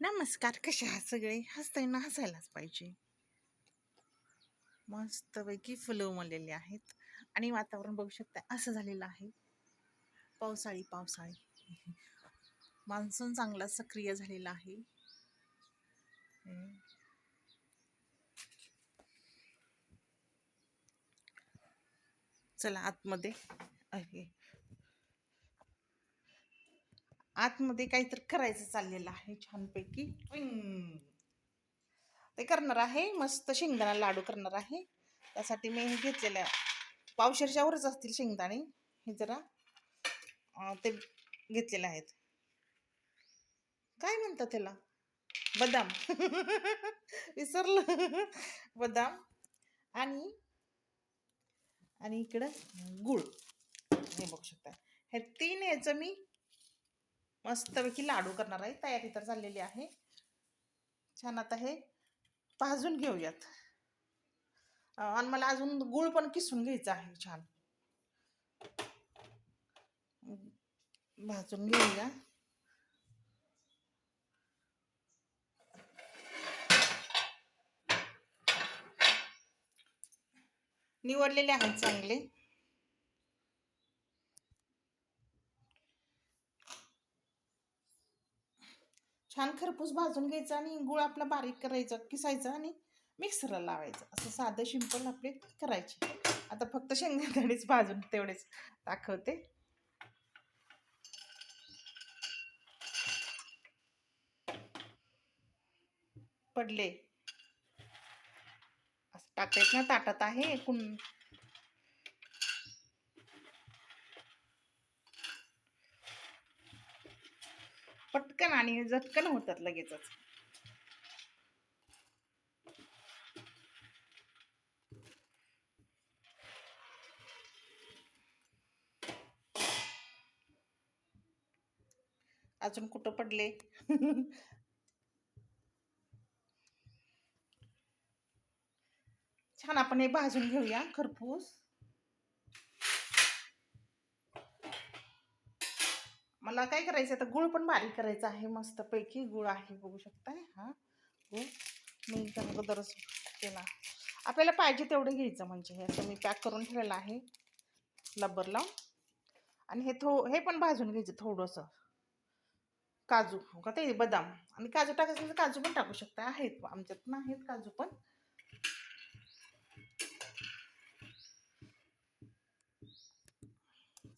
नमस्कार कसे आहात सगळे? हसताना हसायलाच पाहिजे. मस्तपैकी फुलं उमललेली आहेत. आणि वातावरण बघू शकता असं झालेलं आहे. पावसाळी पावसाळी. मान्सून चांगला सक्रिय झालेला आहे. चला आतमध्ये. आतमध्ये काहीतरी करायचं चाललेलं आहे छानपैकी. ते करणार आहे मस्त शेंगदाणा लाडू करणार आहे. त्यासाठी मी हे घेतलेलं पावशेरच्यावरच असतील शेंगदाणे हे जरा ते घेतलेले आहेत. काय म्हणतात त्याला? बदाम. विसरलं. बदाम आणि आणि इकडं गुळ. हे बघू शकता. हे तीन याचं मी मस्तपैकी लाडू करणार आहे. तयारी तर झालेली आहे. छान आता हे भाजून घेऊयात. आणि मला अजून गुळ पण किसून घ्यायचा आहे. छान. भाजून घेऊया. निवडलेले आहेत चांगले. छान खरपूस भाजून घ्यायचा आणि गुळ आपला बारीक करायचा किसायचा आणि मिक्सरला लावायचं. असं साधं शिंपल आपले करायचे. आता फक्त शेंगदाणेच भाजून तेवढेच दाखवते. पडले. असं टाकायचं ना ताटात आहे एकूण. पटकन आणि झटकन होतात लगेचच. अजून कुठं पडले? छान आपण हे भाजून घेऊया खरपूस. मला काय करायचं तर गुळ पण बारीक करायचं आहे. मस्तपैकी गुळ आहे बघू शकताय. हा गुळ. मी अगोदरच केला. आपल्याला पाहिजे तेवढं घ्यायचं म्हणजे. हे असं मी पॅक करून ठेवलेलं आहे. लब्बर लावून. आणि हे थो हे पण भाजून घ्यायचं थोडंसं. काजू. हो का? ते बदाम. आणि काजू टाकायचं तर काजू पण टाकू शकता. आहेत. आमच्यात ना आहेत काजू पण.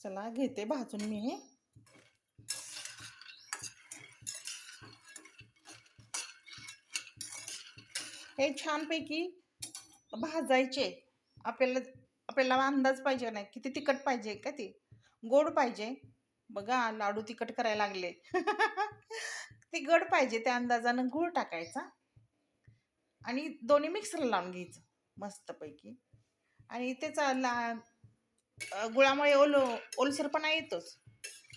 चला घेते भाजून मी हे. हे छानपैकी भाजायचे. आपल्याला आपल्याला अंदाज पाहिजे नाही. किती तिखट पाहिजे का ते? गोड पाहिजे. बघा लाडू तिखट करायला लागले. ते गड पाहिजे त्या अंदाजानं गूळ टाकायचा. आणि दोन्ही मिक्सरला लावून घ्यायचं मस्तपैकी. आणि त्याचा ला गुळामुळे ओल ओलसरपणा येतोच.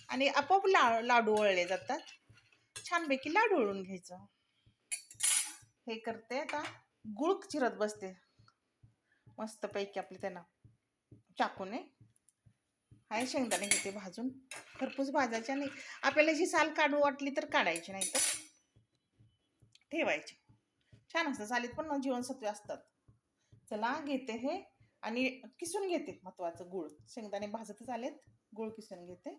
आणि आपोआप ला लाडू वळले जातात. छानपैकी लाडू वळून घ्यायचं. हे करते आता. गुळ चिरत बसते. मस्तपैकी आपले त्यांना. चाकूने. आहे शेंगदाणे घेते भाजून. खरपूस भाजायचे आणि आपल्याला जी साल काढू वाटली तर काढायची नाही तर. ठेवायची. छान असतं. सालीत पण जीवनसत्वे असतात. चला घेते हे. आणि किसून घेते महत्वाचं गुळ. शेंगदाणे भाजतच आलेत. गुळ किसून घेते.